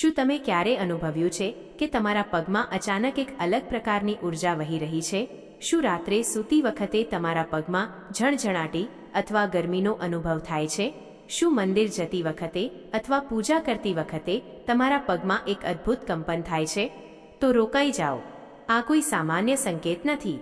શું તમે ક્યારે અનુભવ્યું છે કે તમારા પગમાં અચાનક એક અલગ પ્રકારની ઊર્જા વહી રહી છે? શું રાત્રે સૂતી વખતે તમારા પગમાં ઝણઝણાટી અથવા ગરમીનો અનુભવ થાય છે? શું મંદિર જતી વખતે અથવા પૂજા કરતી વખતે તમારા પગમાં એક અદ્ભુત કંપન થાય છે? તો રોકાઈ જાઓ. આ કોઈ સામાન્ય સંકેત નથી.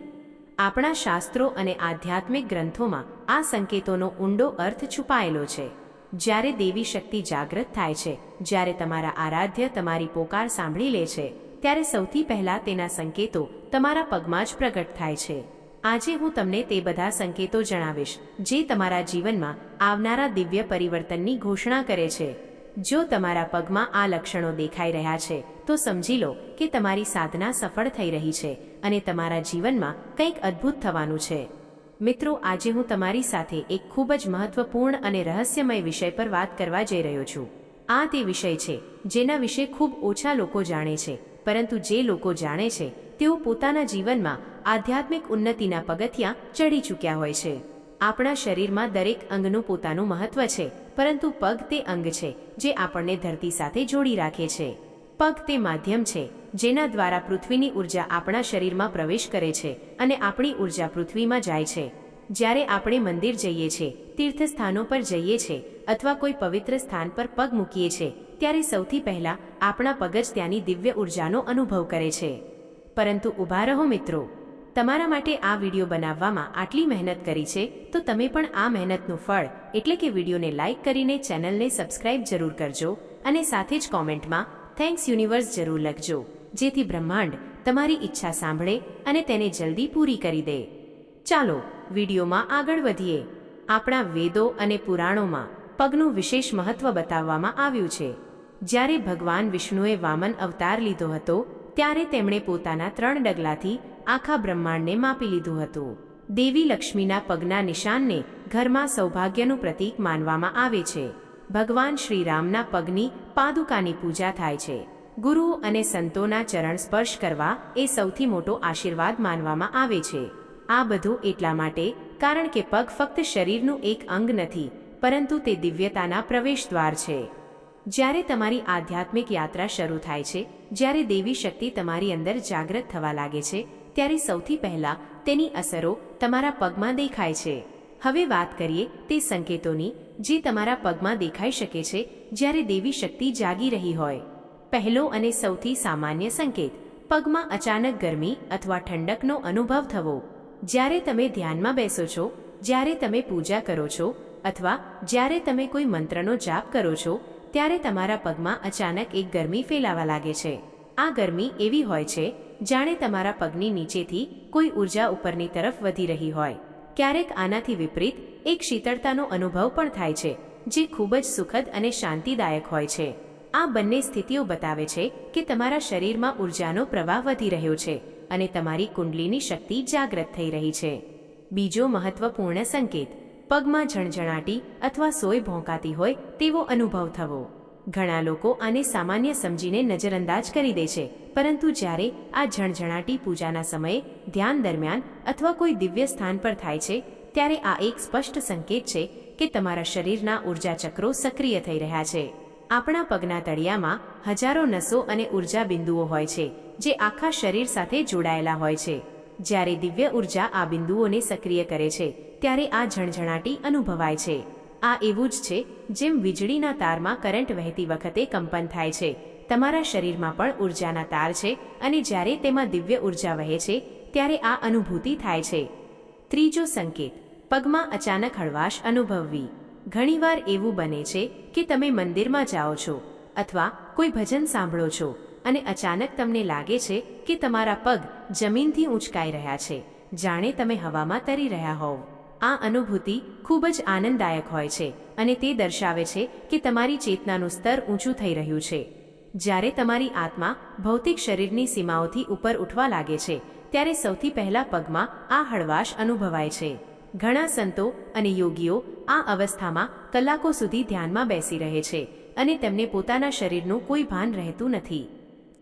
આપણા શાસ્ત્રો અને આધ્યાત્મિક ગ્રંથોમાં આ સંકેતોનો ઊંડો અર્થ છુપાયેલો છે. જ્યારે દેવી શક્તિ જાગૃત થાય છે, જ્યારે તમારા આરાધ્ય તમારી પોકાર સાંભળી લે છે, ત્યારે સૌથી પહેલા તેના સંકેતો તમારા પગમાં જ પ્રગટ થાય છે. આજે હું તમને તે બધા સંકેતો જણાવીશ, જે તમારા જીવનમાં આવનારા દિવ્ય પરિવર્તનની ઘોષણા કરે છે. જો તમારા પગમાં આ લક્ષણો દેખાઈ રહ્યા છે, તો સમજી લો કે તમારી સાધના સફળ થઈ રહી છે અને તમારા જીવનમાં કંઈક અદ્ભુત થવાનું છે. મિત્રો, આજે હું તમારી સાથે એક ખૂબ જ મહત્વપૂર્ણ અને રહસ્યમય વિષય પર વાત કરવા જઈ રહ્યો છું. આ તે વિષય છે, જેના વિશે ખૂબ ઓછા લોકો જાણે છે, પરંતુ જે લોકો જાણે છે, તેઓ પોતાના જીવનમાં આધ્યાત્મિક ઉન્નતિના પગથિયાં ચડી ચૂક્યા હોય છે. આપણા શરીરમાં દરેક અંગનું પોતાનું મહત્વ છે, પરંતુ પગ તે અંગ છે, જે આપણને ધરતી સાથે જોડી રાખે છે. પગ તે માધ્યમ છે જેના દ્વારા પૃથ્વીની ઊર્જા આપણા શરીરમાં પ્રવેશ કરે છે અને આપણી ઊર્જા પૃથ્વીમાં જાય છે. જ્યારે આપણે મંદિર જઈએ છીએ તીર્થસ્થાનો પર જઈએ છીએ અથવા કોઈ પવિત્ર સ્થાન પર પગ મૂકીએ છીએ ત્યારે સૌથી પહેલા આપણા પગ જ ત્યાંની દિવ્ય ઉર્જાનો અનુભવ કરે છે. પરંતુ ઊભા રહો મિત્રો, તમારા માટે આ વીડિયો બનાવવામાં આટલી મહેનત કરી છે, તો તમે પણ આ મહેનતનું ફળ, એટલે કે વિડીયોને લાઇક કરીને ચેનલને સબસ્ક્રાઇબ જરૂર કરજો અને સાથે જ કોમેન્ટમાં થેન્ક્સ યુનિવર્સ જરૂર લખજો. જેથી બ્રહ્માંડ તમારી ઈચ્છા સાંભળે અને તેને જલ્દી પૂરી કરી દે. ચાલો, વિડીયોમાં આગળ વધીએ. આપણા વેદો અને પુરાણોમાં પગનું વિશેષ મહત્વ બતાવવામાં આવ્યું છે. જ્યારે ભગવાન વિષ્ણુએ વામન અવતાર લીધો હતો, ત્યારે તેમણે પોતાના ત્રણ ડગલાથી આખા બ્રહ્માંડને માપી લીધું હતું. દેવી લક્ષ્મીના પગના નિશાનને ઘરમાં સૌભાગ્યનું પ્રતીક માનવામાં આવે છે. ભગવાન શ્રીરામના પગની પાદુકાની પૂજા થાય છે. ગુરુઓ અને સંતોના ચરણ સ્પર્શ કરવા એ સૌથી મોટો આશીર્વાદ માનવામાં આવે છે. આ બધું એટલા માટે કારણ કે પગ ફક્ત શરીરનું એક અંગ નથી, પરંતુ તે દિવ્યતાના પ્રવેશ દ્વાર છે. જ્યારે તમારી આધ્યાત્મિક યાત્રા શરૂ થાય છે, જ્યારે દેવી શક્તિ તમારી અંદર જાગૃત થવા લાગે છે, ત્યારે સૌથી પહેલા તેની અસરો તમારા પગમાં દેખાય છે. હવે વાત કરીએ તે સંકેતોની, જે તમારા પગમાં દેખાઈ શકે છે, જ્યારે દેવી શક્તિ જાગી રહી હોય. પહેલો અને સૌથી સામાન્ય સંકેત. પગમાં અચાનક ગરમી અથવા ઠંડકનો અનુભવ થવો. જ્યારે તમે ધ્યાનમાં બેસો છો, જ્યારે તમે પૂજા કરો છો અથવા જ્યારે તમે કોઈ મંત્રનો જાપ કરો છો, ત્યારે તમારા પગમાં અચાનક એક ગરમી ફેલાવા લાગે છે. આ ગરમી એવી હોય છે, જાણે તમારા પગની નીચેથી કોઈ ઊર્જા ઉપરની તરફ વધી રહી હોય. ક્યારેક આનાથી વિપરીત, એક શીતળતાનો અનુભવ પણ થાય છે, જે ખૂબ જ સુખદ અને શાંતિદાયક હોય છે. આ બંને સ્થિતિઓ બતાવે છે કે તમારા શરીરમાં ઉર્જાનો પ્રવાહ વધી રહ્યો છે અને તમારી કુંડલીની શક્તિ જાગ્રત થઈ રહી છે. બીજો મહત્વપૂર્ણ સંકેત, પગમાં ઝણઝણાટી અથવા સોય ભોંકાતી હોય તેવો અનુભવ થવો. ઘણા લોકો આને સામાન્ય સમજીને નજરઅંદાજ કરી દે છે, પરંતુ જ્યારે આ ઝણઝણાટી પૂજાના સમયે ધ્યાન દરમિયાન અથવા કોઈ દિવ્ય સ્થાન પર થાય છે, ત્યારે આ એક સ્પષ્ટ સંકેત છે કે તમારા શરીરના ઊર્જા ચક્રો સક્રિય થઈ રહ્યા છે. આપણા પગના તળિયામાં હજારો નસો અને ઊર્જા બિંદુઓ હોય છે, જે આખા શરીર સાથે જોડાયેલા હોય છે. જ્યારે દિવ્ય ઊર્જા આ બિંદુઓને સક્રિય કરે છે, ત્યારે આ ઝણઝણાટી અનુભવાય છે. આ એવું જ છે, જેમ વીજળીના તારમાં કરંટ વહેતી વખતે કંપન થાય છે, તમારા શરીરમાં પણ ઉર્જાના તાર છે, અને જ્યારે તેમાં દિવ્ય ઊર્જા વહે છે, ત્યારે આ અનુભૂતિ થાય છે. ત્રીજો સંકેત, પગમાં અચાનક હળવાશ અનુભવવી. ઘણીવાર એવું બને છે કે તમે મંદિરમાં જાઓ છો અથવા કોઈ ભજન સાંભળો છો અને અચાનક તમને લાગે છે કે તમારા પગ જમીનથી ઊંચકાઈ રહ્યા છે, જાણે તમે હવામાં તરી રહ્યા હોવ. આ અનુભૂતિ ખૂબ જ આનંદદાયક હોય છે અને તે દર્શાવે છે કે તમારી ચેતનાનું સ્તર ઊંચું થઈ રહ્યું છે. જ્યારે તમારી આત્મા ભૌતિક શરીરની સીમાઓથી ઉપર ઉઠવા લાગે છે, ત્યારે સૌથી પહેલા પગમાં આ હળવાશ અનુભવાય છે. ઘણા સંતો અને યોગીઓ આ અવસ્થામાં કલાકો સુધી ધ્યાનમાં બેસી રહે છે અને તેમને પોતાના શરીરનું કોઈ ભાન રહેતું નથી.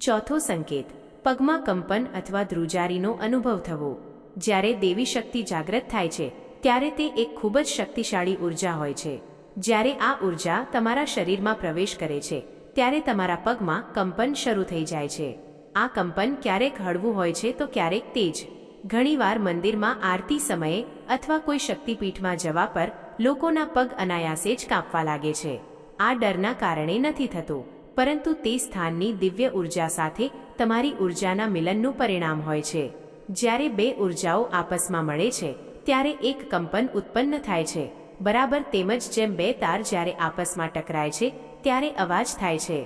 ચોથો સંકેત, પગમાં કંપન અથવા ધ્રુજારીનો અનુભવ થવો. જ્યારે દેવી શક્તિ જાગૃત થાય છે, ત્યારે તે એક ખૂબ જ શક્તિશાળી ઊર્જા હોય છે. જ્યારે આ ઊર્જા તમારા શરીરમાં પ્રવેશ કરે છે, ત્યારે તમારા પગમાં કંપન શરૂ થઈ જાય છે. આ કંપન ક્યારેક હળવું હોય છે તો ક્યારેક તેજ. ઘણીવાર મંદિરમાં આરતી સમયે અથવા કોઈ શક્તિપીઠમાં જવા પર લોકોના પગ અનાયાસે જ કાપવા લાગે છે. આ ડરના કારણે નથી થતું, પરંતુ તે સ્થાનની દિવ્ય ઊર્જા સાથે તમારી ઉર્જાના મિલનનું પરિણામ હોય છે. જ્યારે બે ઉર્જાઓ આપસમાં મળે છે, ત્યારે એક કંપન ઉત્પન્ન થાય છે. બરાબર તેમજ જેમ બે તાર જ્યારે આપસમાં ટકરાય છે, ત્યારે અવાજ થાય છે.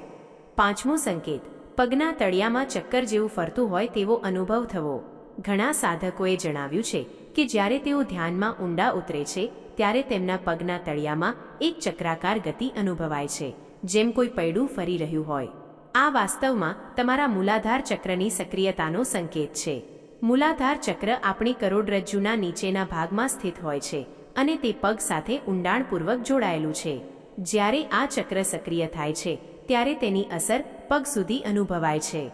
પાંચમો સંકેત, પગના તળિયામાં ચક્કર જેવું ફરતું હોય તેવો અનુભવ થવો. ઘણા સાધકોએ જણાવ્યું છે કે જ્યારે તેઓ ધ્યાનમાં ઊંડા ઉતરે છે, ત્યારે તેમના પગના તળિયામાં એક ચક્રાકાર ગતિ અનુભવાય છે, જેમ કોઈ પૈડું ફરી રહ્યું હોય. આ વાસ્તવમાં તમારા મૂલાધાર ચક્રની સક્રિયતાનો સંકેત છે. મૂલાધાર ચક્ર આપણી કરોડરજ્જુના નીચેના ભાગમાં સ્થિત હોય છે અને તે પગ સાથે ઊંડાણપૂર્વક જોડાયેલું છે. જ્યારે આ ચક્ર સક્રિય થાય છે, ત્યારે તેની અસર પગ સુધી અનુભવાય છે.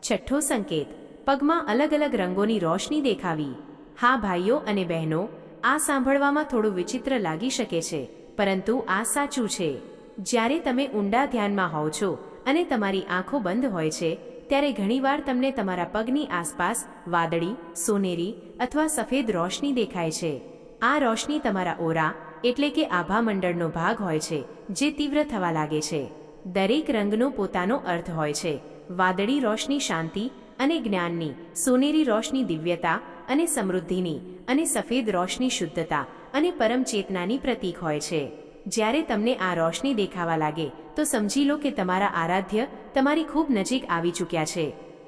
છઠ્ઠો સંકેત. પગમાં અલગ અલગ રંગોની રોશની દેખાવી. હા, ભાઈઓ અને બહેનો, આ સાંભળવામાં થોડું વિચિત્ર લાગી શકે છે, પરંતુ આ સાચું છે. જ્યારે તમે ઊંડા ધ્યાનમાં હોવ છો અને તમારી આંખો બંધ હોય છે, ત્યારે ઘણીવાર તમને તમારા પગની આસપાસ વાદળી, સોનેરી અથવા સફેદ રોશની દેખાય છે. આ રોશની તમારા ઓરા, એટલે કે આભા મંડળનો ભાગ હોય છે, જે તીવ્ર થવા લાગે છે. દરેક રંગનો પોતાનો અર્થ હોય છે. વાદળી રોશની શાંતિ અને જ્ઞાનની, સોનેરી રોશની દિવ્યતા અને સમૃદ્ધિની અને સફેદ રોશની શુદ્ધતા અને પરમ ચેતનાની પ્રતીક હોય છે. જ્યારે તમને આ રોશની દેખાવા લાગે, તો સમજી લો કે તમારા આરાધ્ય તમારી ખૂબ નજીક આવી ચૂક્યા છે.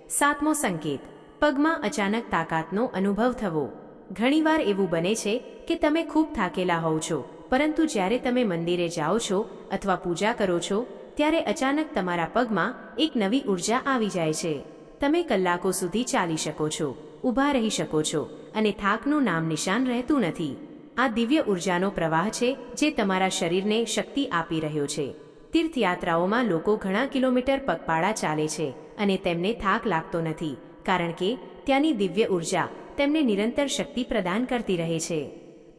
સાતમો સંકેત, પગમાં અચાનક તાકાતનો અનુભવ થવો. ઘણીવાર એવું બને છે કે તમે ખૂબ થાકેલા હોવ છો, પરંતુ જ્યારે તમે મંદિરે જાઓ છો અથવા પૂજા કરો છો, ત્યારે અચાનક તમારા પગમાં એક નવી ઊર્જા આવી જાય છે. તમે કલાકો સુધી ચાલી શકો છો, ઊભા રહી શકો છો અને થાકનું નામ નિશાન રહેતું નથી. આ દિવ્ય ઉર્જાનો પ્રવાહ છે જે તમારા શરીરને શક્તિ આપી રહ્યો છે. તીર્થયાત્રાઓમાં લોકો ઘણા કિલોમીટર પગપાળા ચાલે છે અને તેમને થાક લાગતો નથી, કારણ કે ત્યાંની દિવ્ય ઊર્જા તેમને નિરંતર શક્તિ પ્રદાન કરતી રહે છે.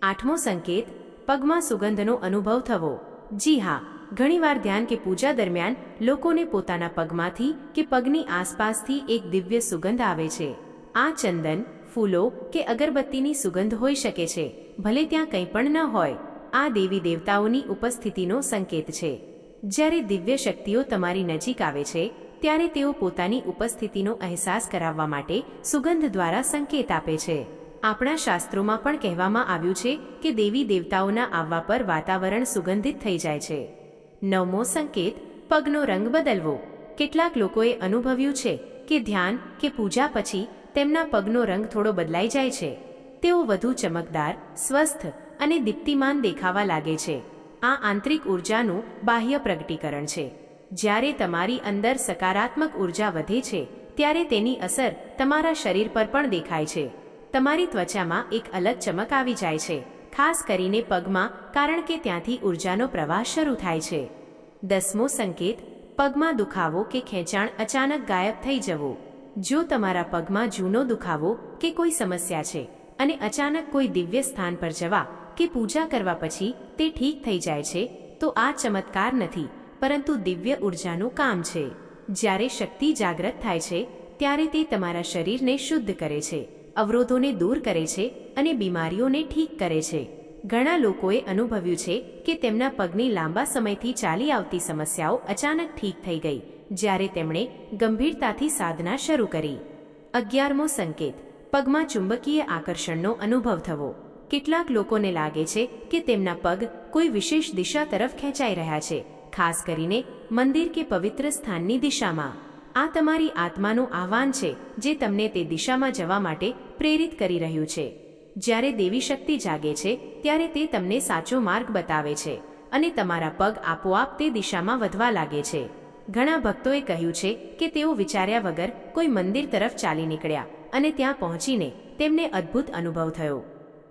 આઠમો સંકેત, પગમાં સુગંધનો અનુભવ થવો. જી હા ઘણીવાર ધ્યાન કે પૂજા દરમિયાન લોકોને પોતાના પગમાંથી કે પગની આસપાસથી એક દિવ્ય સુગંધ આવે છે. આ ચંદન, ફૂલો કે અગરબત્તીની સુગંધ હોઈ શકે છે, ભલે ત્યાં કંઈ પણ ન હોય. આ દેવી દેવતાઓની ઉપસ્થિતિનો સંકેત છે. જ્યારે દિવ્ય શક્તિઓ તમારી નજીક આવે છે, ત્યારે તેઓ પોતાની ઉપસ્થિતિનો અહેસાસ કરાવવા માટે સુગંધ દ્વારા સંકેત આપે છે. આપણા શાસ્ત્રોમાં પણ કહેવામાં આવ્યું છે કે દેવી દેવતાઓના આવવા પર વાતાવરણ સુગંધિત થઈ જાય છે. નવમો સંકેત, પગનો રંગ બદલવો. કેટલાક લોકોએ અનુભવ્યું છે કે ધ્યાન કે પૂજા પછી તેમના પગનો રંગ થોડો બદલાઈ જાય છે. તેઓ વધુ ચમકદાર, સ્વસ્થ અને દીપ્તિમાન દેખાવા લાગે છે. આ આંતરિક ઉર્જાનું બાહ્ય પ્રગટીકરણ છે. જ્યારે તમારી અંદર સકારાત્મક ઊર્જા વધે છે, ત્યારે તેની અસર તમારા શરીર પર પણ દેખાય છે. તમારી ત્વચામાં એક અલગ ચમક આવી જાય છે. ખાસ કરીને પગમાં, કારણ કે ત્યાંથી ઉર્જાનો પ્રવાહ શરૂ થાય છે. દસમો સંકેત, પગમાં દુખાવો કે ખેંચાણ અચાનક ગાયબ થઈ જવો. જો તમારા પગમાં જૂનો દુખાવો કે કોઈ સમસ્યા છે અને અચાનક કોઈ દિવ્ય સ્થાન પર જવા કે પૂજા કરવા પછી તે ઠીક થઈ જાય છે, તો આ ચમત્કાર નથી, પરંતુ દિવ્ય ઉર્જાનું કામ છે. જ્યારે શક્તિ જાગ્રત થાય છે, ત્યારે તે તમારા શરીરને શુદ્ધ કરે છે. અવરોધોને દૂર કરે છે અને બીમારીઓને ઠીક કરે છે. ઘણા લોકોએ અનુભવ્યું છે કે તેમના પગની લાંબા સમયથી ચાલી આવતી સમસ્યાઓ અચાનક ઠીક થઈ ગઈ, જ્યારે તેમણે ગંભીરતાથી સાધના શરૂ કરી. અગિયારમો સંકેત, પગમાં ચુંબકીય આકર્ષણનો અનુભવ થવો. કેટલાક લોકોને લાગે છે કે તેમના પગ કોઈ વિશેષ દિશા તરફ ખેંચાઈ રહ્યા છે, ખાસ કરીને મંદિર કે પવિત્ર સ્થાનની દિશામાં. આ તમારી આત્માનું આહવાન છે, જે તમને તે દિશામાં જવા માટે પ્રેરિત કરી રહ્યું છે. જ્યારે દેવી શક્તિ જાગે છે, ત્યારે તે તમને સાચો માર્ગ બતાવે છે અને તમારા પગ આપોઆપ તે દિશામાં વધવા લાગે છે. ઘણા ભક્તોએ કહ્યું છે કે તેઓ વિચાર્યા વગર કોઈ મંદિર તરફ ચાલી નીકળ્યા અને ત્યાં પહોંચીને તેમને અદ્ભુત અનુભવ થયો.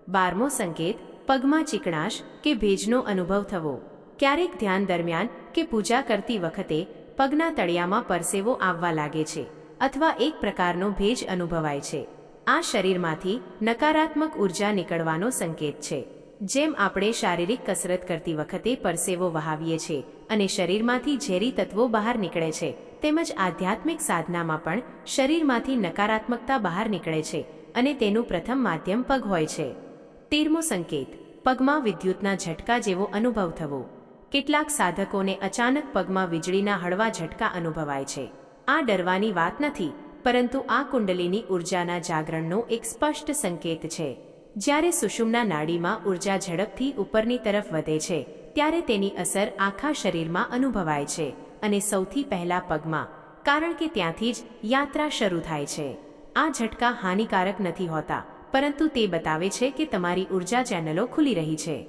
બારમો સંકેત, પગમાં ચીકણાશ કે ભેજનો અનુભવ થવો. ક્યારેક ધ્યાન દરમિયાન કે પૂજા કરતી વખતે પગના તળિયામાં પરસેવો આવવા લાગે છે અથવા એક પ્રકારનો ભેજ અનુભવાય છે. આ શરીરમાંથી નકારાત્મક ઊર્જા નીકળવાનો સંકેત છે. જેમ આપણે શારીરિક કસરત કરતી વખતે પરસેવો વહાવીએ છીએ અને શરીરમાંથી ઝેરી તત્વો બહાર નીકળે છે, તેમજ આધ્યાત્મિક સાધનામાં પણ શરીરમાંથી નકારાત્મકતા બહાર નીકળે છે અને તેનું પ્રથમ માધ્યમ પગ હોય છે. તેરમો સંકેત, પગમાં વિદ્યુતના ઝટકા જેવો અનુભવ થવો. કેટલાક સાધકોને અચાનક પગમાં વીજળીના હળવા ઝટકા અનુભવાય છે. આ ડરવાની વાત નથી, પરંતુ આ કુંડલીની ઉર્જાના જાગરણનો એક સ્પષ્ટ સંકેત છે. જ્યારે સુષુમના નાડીમાં ઊર્જા ઝડપથી ઉપરની તરફ વધે છે, ત્યારે તેની અસર આખા શરીરમાં અનુભવાય છે અને સૌથી પહેલા પગમાં, કારણ કે ત્યાંથી જ યાત્રા શરૂ થાય છે. આ ઝટકા હાનિકારક નથી હોતા, પરંતુ તે બતાવે છે કે તમારી ઊર્જા ચેનલો ખુલી રહી છે.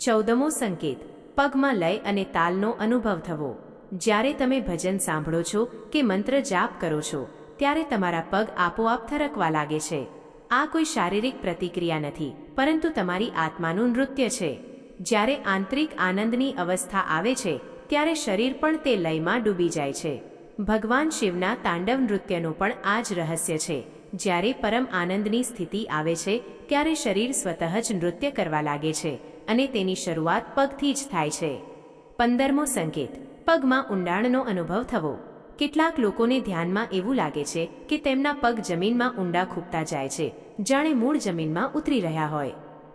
ચૌદમો સંકેત. પગમાં લય અને તાલનો અનુભવ થવો. જ્યારે તમે ભજન સાંભળો છો કે મંત્ર જાપ કરો છો, ત્યારે તમારા પગ આપોઆપ થરકવા લાગે છે. આ કોઈ શારીરિક પ્રતિક્રિયા નથી, પરંતુ તમારી આત્માનું નૃત્ય છે. જ્યારે આંતરિક આનંદની અવસ્થા આવે છે, ત્યારે શરીર પણ તે લયમાં ડૂબી જાય છે. ભગવાન શિવના તાંડવ નૃત્યનું પણ આ જ રહસ્ય છે. જ્યારે પરમ આનંદની સ્થિતિ આવે છે, ત્યારે શરીર સ્વતઃ જ નૃત્ય કરવા લાગે છે. અને તેની શરૂઆત પગથી જ થાય છે. પંદરમો સંકેત. પગમાં ઊંડાણનો અનુભવ થવો. કેટલાક લોકોને ધ્યાનમાં એવું લાગે છે કે તેમના પગ જમીનમાં ઊંડા ખૂંપતા જાય છે. જાણે મૂળ જમીનમાં ઉતરી રહ્યા હોય.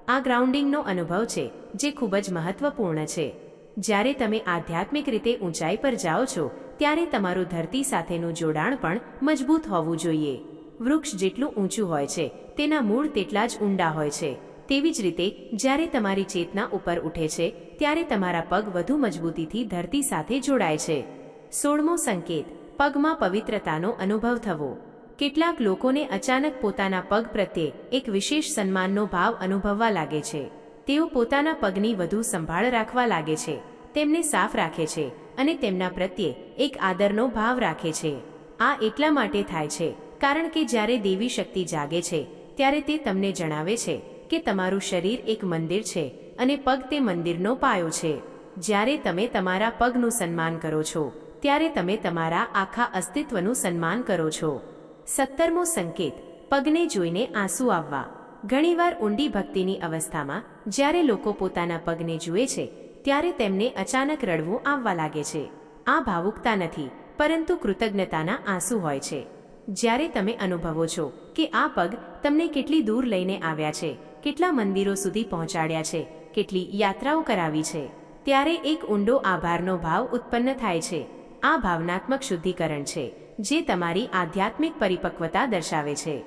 આ ગ્રાઉન્ડિંગનો અનુભવ છે, જે ખૂબ જ મહત્વપૂર્ણ છે. જ્યારે તમે આધ્યાત્મિક રીતે ઊંચાઈ પર જાઓ છો, ત્યારે તમારું ધરતી સાથેનું જોડાણ પણ મજબૂત હોવું જોઈએ. વૃક્ષ જેટલું ઊંચું હોય છે, તેના મૂળ તેટલા જ ઊંડા હોય છે. તેવી જ રીતે, જ્યારે તમારી ચેતના ઉપર ઉઠે છે, ત્યારે તમારા પગ વધુ મજબૂતીથી ધરતી સાથે જોડાય છે. સોળમો સંકેત, પગમાં પવિત્રતાનો અનુભવ થવો. કેટલાક લોકોને અચાનક પોતાના પગ પ્રત્યે એક વિશેષ સન્માનનો ભાવ અનુભવવા લાગે છે. તેઓ પોતાના પગની વધુ સંભાળ રાખવા લાગે છે. તેમને સાફ રાખે છે અને તેમના પ્રત્યે એક આદરનો ભાવ રાખે છે. આ એટલા માટે થાય છે, કારણ કે જ્યારે દેવી શક્તિ જાગે છે, ત્યારે તે તમને જણાવે છે કે તમારું શરીર એક મંદિર છે અને પગ તે મંદિરનો પાયો છે. જ્યારે તમે તમારા પગનું સન્માન કરો છો, ત્યારે તમે તમારા આખા અસ્તિત્વનું સન્માન કરો છો. સત્તરમો સંકેત, પગને જોઈને આંસુ આવવા. ઘણીવાર ઊંડી ભક્તિની અવસ્થામાં, જ્યારે લોકો પોતાના પગને જુએ છે, ત્યારે તેમને અચાનક રડવું આવવા લાગે છે. આ ભાવુકતા નથી, પરંતુ કૃતજ્ઞતાના આંસુ હોય છે. જ્યારે તમે અનુભવો છો કે આ પગ તમને કેટલી દૂર લઈને આવ્યા છે કેટલા મંદિરો સુધી પહોંચાડ્યા છે, કેટલી યાત્રાઓ કરાવી છે, ત્યારે એક ઊંડો આભારનો ભાવ ઉત્પન્ન થાય છે. આ ભાવનાત્મક શુદ્ધિકરણ છે, જે તમારી આધ્યાત્મિક પરિપક્વતા દર્શાવે છે.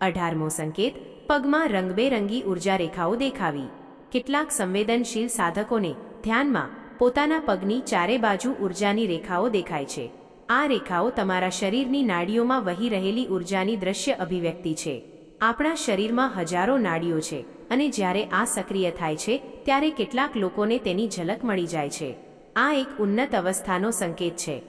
અઢારમો સંકેત, પગમાં રંગબેરંગી ઊર્જા રેખાઓ દેખાવી. કેટલાક સંવેદનશીલ સાધકોને ધ્યાનમાં પોતાના પગની ચારે બાજુ ઉર્જાની રેખાઓ દેખાય છે. આ રેખાઓ તમારા શરીરની નાડીઓમાં વહી રહેલી ઉર્જાની દ્રશ્ય અભિવ્યક્તિ છે. આપણા શરીરમાં હજારો નાડીઓ છે અને જ્યારે આ સક્રિય થાય છે, ત્યારે કેટલાક લોકોને તેની ઝલક મળી જાય છે. આ એક ઉન્નત અવસ્થાનો સંકેત છે.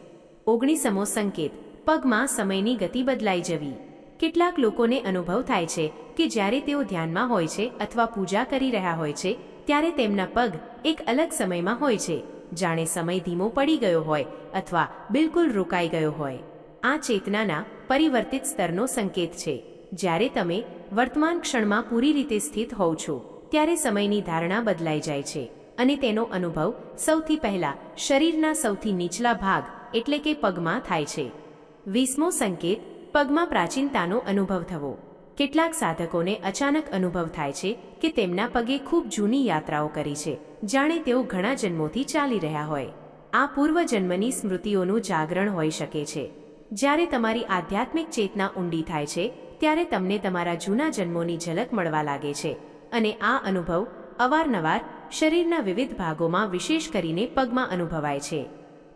ઓગણીસમો સંકેત. પગમાં સમયની ગતિ બદલાઈ જવી. કેટલાક લોકોને અનુભવ થાય છે કે જ્યારે તેઓ ધ્યાનમાં હોય છે અથવા પૂજા કરી રહ્યા હોય છે, ત્યારે તેમના પગ એક અલગ સમયમાં હોય છે. જાણે સમય ધીમો પડી ગયો હોય અથવા બિલકુલ રોકાઈ ગયો હોય. આ ચેતનાના પરિવર્તિત સ્તરનો સંકેત છે. જ્યારે તમે વર્તમાન ક્ષણમાં પૂરી રીતે સ્થિત હોવ છો, ત્યારે સમયની ધારણા બદલાઈ જાય છે અને તેનો અનુભવ સૌથી પહેલા શરીરના સૌથી નીચલા ભાગ, એટલે કે પગમાં થાય છે. વીસમો સંકેત, પગમાં પ્રાચીનતાનો અનુભવ થવો. કેટલાક સાધકોને અચાનક અનુભવ થાય છે કે તેમના પગે ખૂબ જૂની યાત્રાઓ કરી છે, જાણે તેઓ ઘણા જન્મોથી ચાલી રહ્યા હોય. આ પૂર્વજન્મની સ્મૃતિઓનું જાગરણ હોઈ શકે છે. જ્યારે તમારી આધ્યાત્મિક ચેતના ઊંડી થાય છે ત્યારે તમને તમારા જૂના જન્મોની ઝલક મળવા લાગે છે અને આ અનુભવ અવારનવાર શરીરના વિવિધ ભાગોમાં વિશેષ કરીને પગમાં અનુભવાય છે.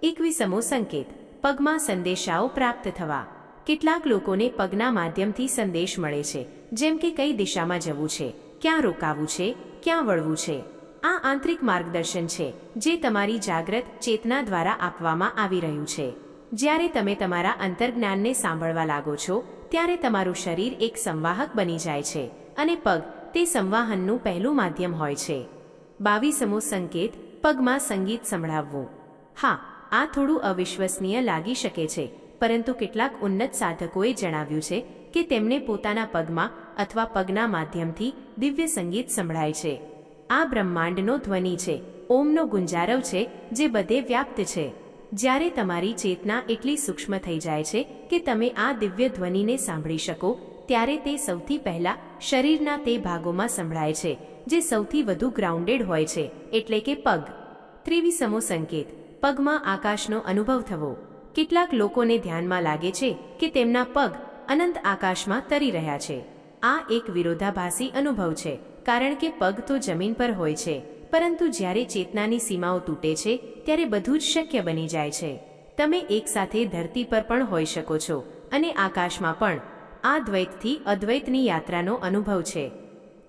એકવીસમો સંકેત, પગમાં સંદેશાઓ પ્રાપ્ત થવા. કેટલાક લોકોને પગના માધ્યમથી સંદેશ મળે છે, જેમ કે કઈ દિશામાં જવું છે, ક્યાં રોકાવું છે, ક્યાં વળવું છે. આ આંતરિક માર્ગદર્શન છે, જે તમારી જાગ્રત ચેતના દ્વારા આપવામાં આવી રહ્યું છે. જ્યારે તમે તમારા અંતર્જ્ઞાનને સાંભળવા લાગો છો ત્યારે તમારું શરીર એક સંવાહક બની જાય છે અને પગ તે સંવાહનનું પહેલું માધ્યમ હોય છે. બાવીસમો સંકેત, પગમાં સંગીત સંભળાવવું. હા, આ થોડું અવિશ્વસનીય લાગી શકે છે, પરંતુ કેટલાક ઉન્નત સાધકોએ જણાવ્યું છે કે તેમને પોતાના પગમાં અથવા પગના માધ્યમથી દિવ્ય સંગીત સંભળાય છે. આ બ્રહ્માંડનો ધ્વનિ છે, ઓમનો ગુંજારવ છે, જે બધે વ્યાપ્ત છે. જ્યારે તમારી ચેતના એટલી સૂક્ષ્મ થઈ જાય છે કે તમે આ દિવ્ય ધ્વનિને સાંભળી શકો, ત્યારે તે સૌથી પહેલા શરીરના તે ભાગોમાં સંભળાય છે, જે સૌથી વધુ ગ્રાઉન્ડેડ હોય છે, એટલે કે પગ. ત્રેવીસમો સંકેત. પગમાં આકાશનો અનુભવ થવો. કેટલાક લોકોને ધ્યાનમાં લાગે છે કે તેમના પગ અનંત આકાશમાં તરી રહ્યા છે. આ એક વિરોધાભાસી અનુભવ છે, કારણ કે પગ તો જમીન પર હોય છે. પરંતુ જ્યારે ચેતનાની સીમાઓ તૂટે છે, ત્યારે બધું જ શક્ય બની જાય છે. તમે એકસાથે ધરતી પર પણ હોઈ શકો છો અને આકાશમાં પણ. આ દ્વૈતથી અદ્વૈતની યાત્રાનો અનુભવ છે.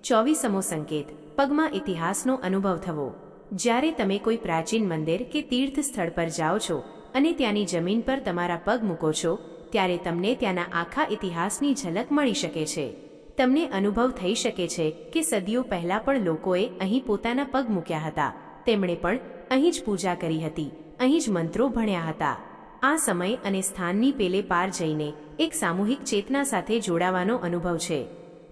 ચોવીસમો સંકેત. પગમાં ઇતિહાસનો અનુભવ થવો. જ્યારે તમે કોઈ પ્રાચીન મંદિર કે તીર્થ સ્થળ પર જાઓ છો અને ત્યાંની જમીન પર તમારા પગ મૂકો છો, ત્યારે તમને ત્યાંના આખા ઇતિહાસની ઝલક મળી શકે છે. તમને અનુભવ થઈ શકે છે કે સદીઓ પહેલાં પણ લોકોએ અહીં પોતાના પગ મૂક્યા હતા. તેમણે પણ અહીં જ પૂજા કરી હતી, અહીં જ મંત્રો ભણ્યા હતા. આ સમય અને સ્થાનની પેલે પાર જઈને એક સામૂહિક ચેતના સાથે જોડાવાનો અનુભવ છે.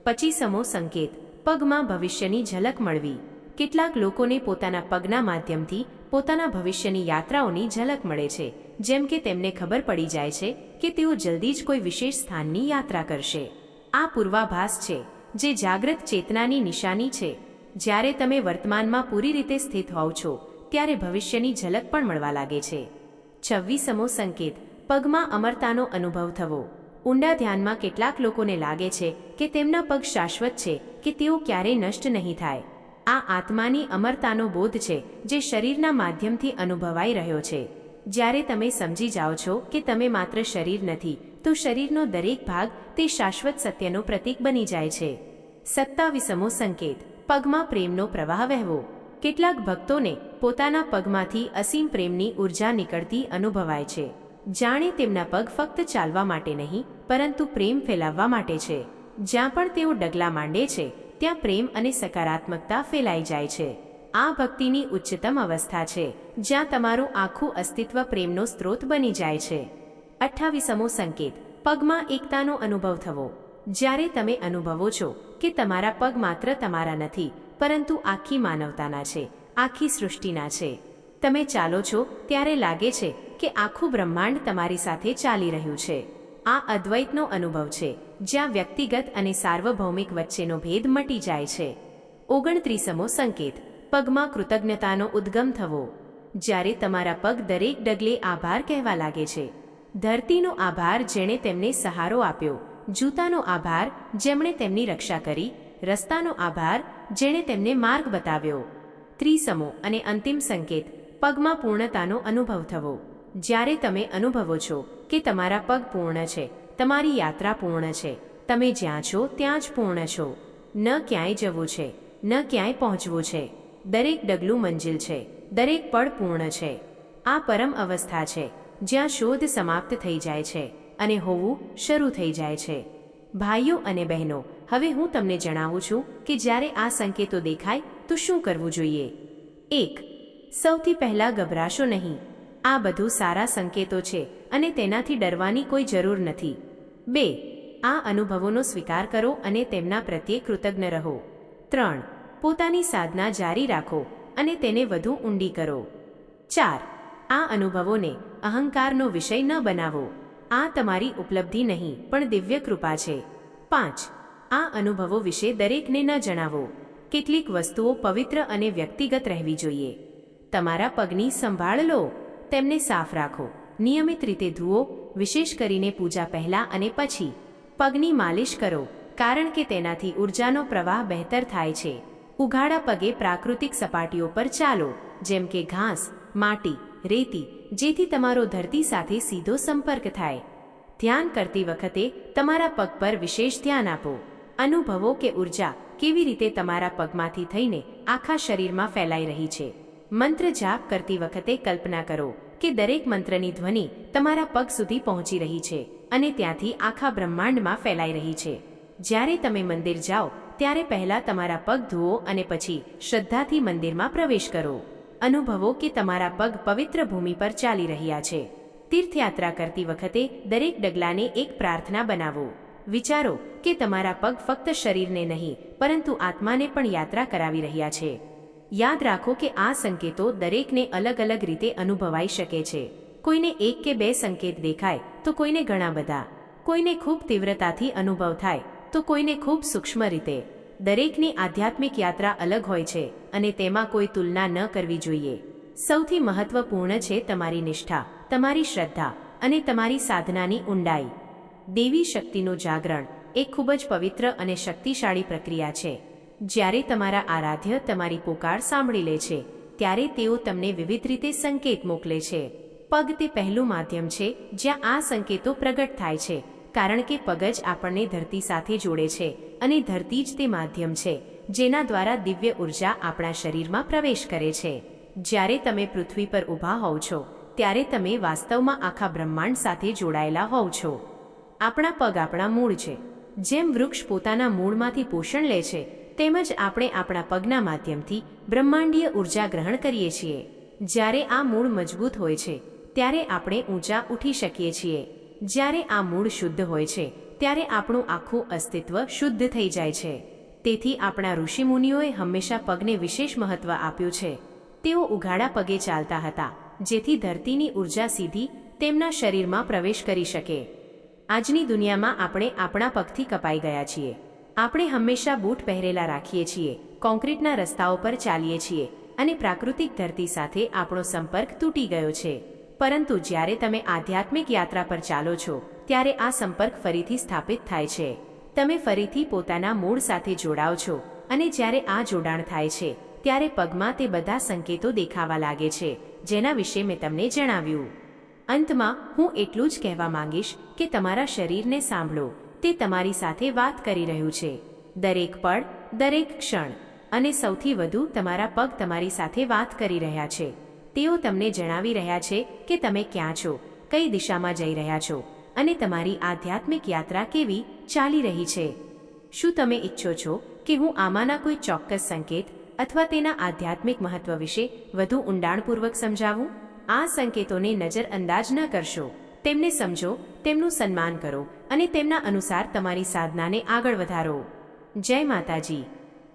પચીસમો સંકેત, પગમાં ભવિષ્યની ઝલક મળવી. કેટલાક લોકોને પોતાના પગના માધ્યમથી પોતાના ભવિષ્યની યાત્રાઓની ઝલક મળે છે, જેમ કે તેમને ખબર પડી જાય છે કે તેઓ જલ્દી જ કોઈ વિશેષ સ્થાનની યાત્રા કરશે. આ પૂર્વાભાસ છે, જે જાગૃત ચેતનાની નિશાની છે. જ્યારે તમે વર્તમાનમાં પૂરી રીતે સ્થિત હોવ છો, ત્યારે ભવિષ્યની ઝલક પણ મળવા લાગે છે. છવ્વીસમો સંકેત, પગમાં અમરતાનો અનુભવ થવો. ઊંડા ધ્યાનમાં કેટલાક લોકોને લાગે છે કે તેમના પગ શાશ્વત છે, કે તેઓ ક્યારેય નષ્ટ નહીં થાય. આ આત્માની અમરતાનો બોધ છે, જે શરીરના માધ્યમથી અનુભવાઈ રહ્યો છે. જ્યારે તમે સમજી જાઓ છો કે તમે માત્ર શરીર નથી તો શરીરનો દરેક ભાગ તે શાશ્વત સત્યનું પ્રતીક બની જાય છે. સત્તાવીસમો સંકેત. પગમાં પ્રેમનો પ્રવાહ વહેવો. કેટલાક ભક્તોને પોતાના પગમાંથી અસીમ પ્રેમની ઊર્જા નીકળતી અનુભવાય છે. જાણે તેમના પગ ફક્ત ચાલવા માટે નહીં, પરંતુ પ્રેમ ફેલાવવા માટે છે. જ્યાં પણ તેઓ ડગલા માંડે છે, ત્યાં પ્રેમ અને સકારાત્મકતા ફેલાઈ જાય છે. આ ભક્તિની ઉચ્ચતમ અવસ્થા છે, જ્યાં તમારું આખું અસ્તિત્વ પ્રેમનો સ્ત્રોત બની જાય છે. અઠ્ઠાવીસમો સંકેત. પગમાં એકતાનો અનુભવ થવો. જ્યારે તમે અનુભવો છો કે તમારા પગ માત્ર તમારા નથી, પરંતુ આખી માનવતાના છે, આખી સૃષ્ટિના છે. તમે ચાલો છો ત્યારે લાગે છે કે આખું બ્રહ્માંડ તમારી સાથે ચાલી રહ્યું છે. આ અદ્વૈતનો અનુભવ છે, જ્યાં વ્યક્તિગત અને સાર્વભૌમિક વચ્ચેનો ભેદ મટી જાય છે. ઓગણત્રીસમો સંકેત. પગમાં કૃતજ્ઞતાનો ઉદ્ગમ થવો. જ્યારે તમારા પગ દરેક ડગલે આભાર કહેવા લાગે છે ધરતીનો આભાર જેણે તેમને સહારો આપ્યો. જૂતાનો આભાર જેમણે તેમની રક્ષા કરી. રસ્તાનો આભાર જેણે તેમને માર્ગ બતાવ્યો. ત્રિસમો અને અંતિમ સંકેત, પગમાં પૂર્ણતાનો અનુભવ થવો. જ્યારે તમે અનુભવો છો કે તમારા પગ પૂર્ણ છે, તમારી યાત્રા પૂર્ણ છે, તમે જ્યાં છો ત્યાં જ પૂર્ણ છો. ન ક્યાંય જવું છે, ન ક્યાંય પહોંચવું છે. દરેક ડગલું મંજિલ છે, દરેક પળ પૂર્ણ છે. આ પરમ અવસ્થા છે. જ્યાં શોધ સમાપ્ત થઈ જાય છે અને હોવું શરૂ થઈ જાય છે. ભાઈઓ અને બહેનો, હવે હું તમને જણાવું છું કે જ્યારે આ સંકેતો દેખાય, તો શું કરવું જોઈએ? એક, સૌથી પહેલાં ગભરાશો નહીં. આ બધું સારા સંકેતો છે અને તેનાથી ડરવાની કોઈ જરૂર નથી. બે, આ અનુભવોનો સ્વીકાર કરો અને તેમના પ્રત્યે કૃતજ્ઞ રહો. ત્રણ, પોતાની સાધના જારી રાખો અને તેને વધુ ઊંડી કરો. ચાર આ અનુભવોને અહંકારનો વિષય ન બનાવો. આ તમારી ઉપલબ્ધિ નહીં, પણ દિવ્ય કૃપા છે. પાંચ. આ અનુભવો વિશે દરેકને ન જણાવો. કેટલીક વસ્તુઓ પવિત્ર અને વ્યક્તિગત રહેવી જોઈએ. તમારા પગની સંભાળ લો. તેમને સાફ રાખો. નિયમિત રીતે ધુઓ, વિશેષ કરીને પૂજા પહેલાં અને પછી. પગની માલિશ કરો, કારણ કે તેનાથી ઉર્જાનો પ્રવાહ બહેતર થાય છે. ઉઘાડા પગે પ્રાકૃતિક સપાટીઓ પર ચાલો, જેમ કે ઘાસ, માટી રેતી, જેથી તમારો ધરતી સાથે સીધો સંપર્ક થાય. ધ્યાન કરતી વખતે તમારા પગ પર વિશેષ ધ્યાન આપો. અનુભવો કે ઊર્જા કેવી રીતે તમારા પગમાંથી થઈને આખા શરીરમાં ફેલાઈ રહી છે. મંત્ર જાપ કરતી વખતે કલ્પના કરો કે દરેક મંત્રની ધ્વનિ તમારા પગ સુધી પહોંચી રહી છે અને ત્યાંથી આખા બ્રહ્માંડમાં ફેલાઈ રહી છે. જ્યારે તમે મંદિર જાઓ, ત્યારે પહેલા તમારા પગ ધુઓ અને પછી શ્રદ્ધાથી મંદિરમાં પ્રવેશ કરો. અનુભવો કે તમારા પગ પવિત્ર ભૂમિ પર ચાલી રહ્યા છે. તીર્થયાત્રા કરતી વખતે દરેક ડગલાને એક પ્રાર્થના બનાવો. વિચારો કે તમારા પગ ફક્ત શરીરને નહીં, પરંતુ આત્માને પણ યાત્રા કરાવી રહ્યા છે. યાદ રાખો કે આ સંકેતો દરેકને અલગ અલગ રીતે અનુભવાઈ શકે છે. કોઈને એક કે બે સંકેત દેખાય, તો કોઈને ઘણા બધા. કોઈને ખૂબ તીવ્રતાથી અનુભવ થાય, તો કોઈને ખૂબ સૂક્ષ્મ રીતે. દરેકની આધ્યાત્મિક યાત્રા અલગ હોય છે અને તેમાં કોઈ તુલના ન કરવી જોઈએ. સૌથી મહત્વપૂર્ણ છે તમારી નિષ્ઠા, તમારી શ્રદ્ધા અને તમારી સાધનાની ઊંડાઈ. દેવી શક્તિનું જાગરણ એ ખૂબ જ પવિત્ર અને શક્તિશાળી પ્રક્રિયા છે. જ્યારે તમારા આરાધ્ય તમારી પોકાર સાંભળી લે છે, ત્યારે તેઓ તમને વિવિધ રીતે સંકેત મોકલે છે. પગ તે પહેલું માધ્યમ છે જ્યાં આ સંકેતો પ્રગટ થાય છે, કારણ કે પગ જ આપણને ધરતી સાથે જોડે છે. અને ધરતી જ તે માધ્યમ છે, જેના દ્વારા દિવ્ય ઊર્જા આપણા શરીરમાં પ્રવેશ કરે છે. જ્યારે તમે પૃથ્વી પર ઊભા હોવ છો, ત્યારે તમે વાસ્તવમાં આખા બ્રહ્માંડ સાથે જોડાયેલા હોવ છો. આપણા પગ આપણા મૂળ છે. જેમ વૃક્ષ પોતાના મૂળમાંથી પોષણ લે છે, તેમજ આપણે આપણા પગના માધ્યમથી બ્રહ્માંડીય ઊર્જા ગ્રહણ કરીએ છીએ. જ્યારે આ મૂળ મજબૂત હોય છે, ત્યારે આપણે ઊંચા ઉઠી શકીએ છીએ. જ્યારે આ મૂળ શુદ્ધ હોય છે ત્યારે આપણું આખું અસ્તિત્વ શુદ્ધ થઈ જાય છે. તેથી આપણા ઋષિમુનિઓએ હંમેશા પગને વિશેષ મહત્વ આપ્યું છે. તેઓ ઉઘાડા પગે ચાલતા હતા, જેથી ધરતીની ઊર્જા સીધી તેમના શરીરમાં પ્રવેશ કરી શકે. આજની દુનિયામાં આપણે આપણા પગથી કપાઈ ગયા છીએ. આપણે હંમેશા બૂટ પહેરેલા રાખીએ છીએ કોન્ક્રીટના રસ્તાઓ પર ચાલીએ છીએ અને પ્રાકૃતિક ધરતી સાથે આપણો સંપર્ક તૂટી ગયો છે. પરંતુ જ્યારે તમે આધ્યાત્મિક યાત્રા પર ચાલો છો ત્યારે આ સંપર્ક ફરીથી સ્થાપિત થાય છે. તમે ફરીથી પોતાના મૂળ સાથે જોડાઓ છો અને જ્યારે આ જોડાણ થાય છે, ત્યારે પગમાં તે બધા સંકેતો દેખાવા લાગે છે, જેના વિશે મેં તમને જણાવ્યું. અંતમાં, હું એટલું જ કહેવા માંગીશ કે તમારા શરીરને સાંભળો. તે તમારી સાથે વાત કરી રહ્યું છે. દરેક પળ, દરેક ક્ષણ, અને સૌથી વધુ તમારા પગ તમારી સાથે વાત કરી રહ્યા છે. તેઓ તમને જણાવી રહ્યા છે કે તમે ક્યાં છો, કઈ દિશામાં જઈ રહ્યા છો અને તમારી આધ્યાત્મિક યાત્રા કેવી ચાલી રહી છે? શું તમે ઈચ્છો છો કે હું આમાંના કોઈ ચોક્કસ સંકેત અથવા તેના આધ્યાત્મિક મહત્વ વિશે વધુ ઊંડાણપૂર્વક સમજાવું? આ સંકેતોને નજરઅંદાજ ન કરશો. તેમને સમજો, તેમનું સન્માન કરો અને તેમના અનુસાર તમારી સાધનાને આગળ વધારો. જય માતાજી.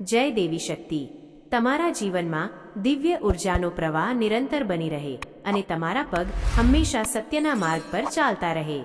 જય દેવી શક્તિ. તમારા જીવનમાં દિવ્ય ઉર્જાનો પ્રવાહ નિરંતર બની રહે અને તમારા પગ હંમેશા સત્યના માર્ગ પર ચાલતા રહે.